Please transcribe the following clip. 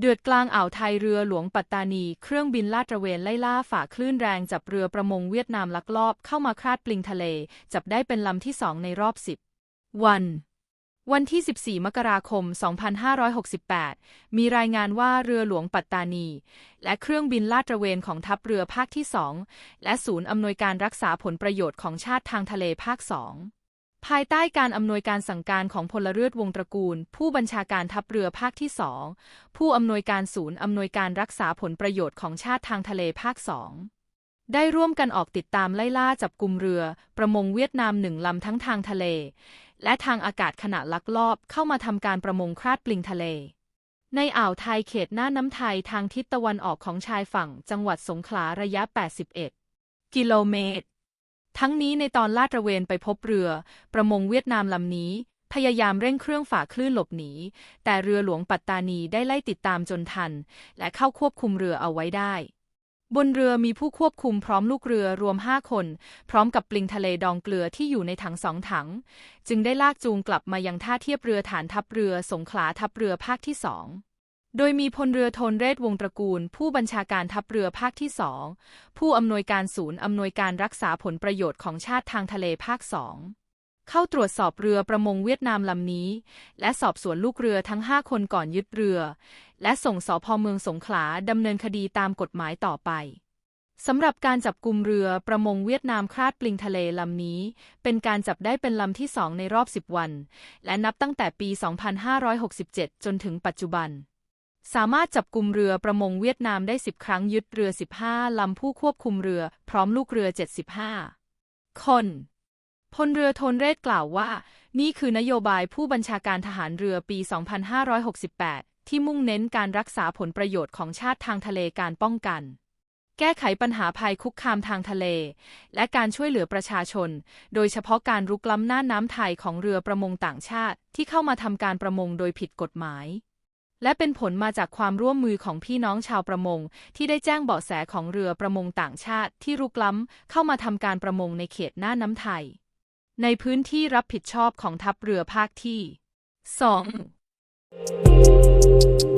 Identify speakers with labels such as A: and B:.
A: เดือดกลางอ่าวไทยเรือหลวงปัตตานี เครื่องบินลาดตระเวนไล่ล่าฝ่าคลื่นแรงจับเรือประมงเวียดนามลักลอบเข้ามาคราดปลิงทะเล จับได้เป็นลำที่สองในรอบสิบวัน วันที่ 14 มกราคม 2568 มีรายงานว่าเรือหลวงปัตตานี และเครื่องบินลาดตระเวนของทัพเรือภาคที่2และศูนย์อำนวยการรักษาผลประโยชน์ของชาติทางทะเลภาค2 ภายใต้การอำนวยการสั่งการของพลเรือนวงตระกูล ผู้บัญชาการทัพเรือภาคที่2ผู้อำนวยการศูนย์อำนวยการรักษาผลประโยชน์ของชาติทางทะเลภาค2ได้ร่วมกันออกติดตามไล่ล่าจับกลุ่มเรือ ประมงเวียดนามหนึ่งลำทั้งทางทะเล และทางอากาศขณะลักลอบเข้ามาทำการประมงคราดปลิงทะเล ในอ่าวไทยเขตหน้าน้ำไทยทางทิศตะวันออกของชายฝั่งจังหวัดสงขลาระยะ 81 กิโลเมตร ทั้งนี้ในตอนลาดตระเวนไปพบเรือ ประมงเวียดนามลำนี้ พยายามเร่งเครื่องฝ่าคลื่นหลบหนี แต่เรือหลวงปัตตานีได้ไล่ติดตามจนทัน และเข้าควบคุมเรือเอาไว้ได้ บนเรือมีผู้ควบคุมพร้อมลูกเรือรวมห้าคน พร้อมกับปลิงทะเลดองเกลือที่อยู่ในถังสองถัง จึงได้ลากจูงกลับมายังท่าเทียบเรือฐานทัพเรือสงขลาทัพเรือภาคที่สอง โดยมีพลเรือโทนเรศวงตระกูล ผู้บัญชาการทัพเรือภาคที่สองผู้อำนวยการศูนย์อำนวยการรักษาผลประโยชน์ของชาติทางทะเลภาคสองเข้าตรวจสอบเรือประมงเวียดนามลำนี้ และสอบสวนลูกเรือทั้งห้าคนก่อนยึดเรือ และส่งสพเมืองสงขลาดำเนินคดีตามกฎหมายต่อไปสำหรับการจับกลุ่มเรือประมงเวียดนามคลาดปลิงทะเลลำนี้ เป็นการจับได้เป็นลำที่สองในรอบ 10 วัน และนับตั้งแต่ปี 2567 จนถึงปัจจุบัน สามารถจับกลุ่มเรือประมงเวียดนามได้ 10 ครั้งยึดเรือ 15 ลำผู้ควบคุมเรือ พร้อมลูกเรือ 75 คน พลเรือโทนเรศกล่าวว่า นี่คือนโยบายผู้บัญชาการทหารเรือปี 2568 ที่มุ่งเน้นการรักษาผลประโยชน์ของชาติทางทะเลการป้องกัน แก้ไขปัญหาภัยคุกคามทางทะเล และการช่วยเหลือประชาชน โดยเฉพาะการรุกล้ำน่านน้ำไทยของเรือประมงต่างชาติ ที่เข้ามาทำการประมงโดยผิดกฎหมาย และเป็นผลมาจากความร่วมมือของพี่น้องชาวประมง ที่ได้แจ้งเบาะแสของเรือประมงต่างชาติที่รุกล้ำเข้ามาทำการประมงในเขตหน้าน้ำไทย ในพื้นที่รับผิดชอบของทัพเรือภาคที่ 2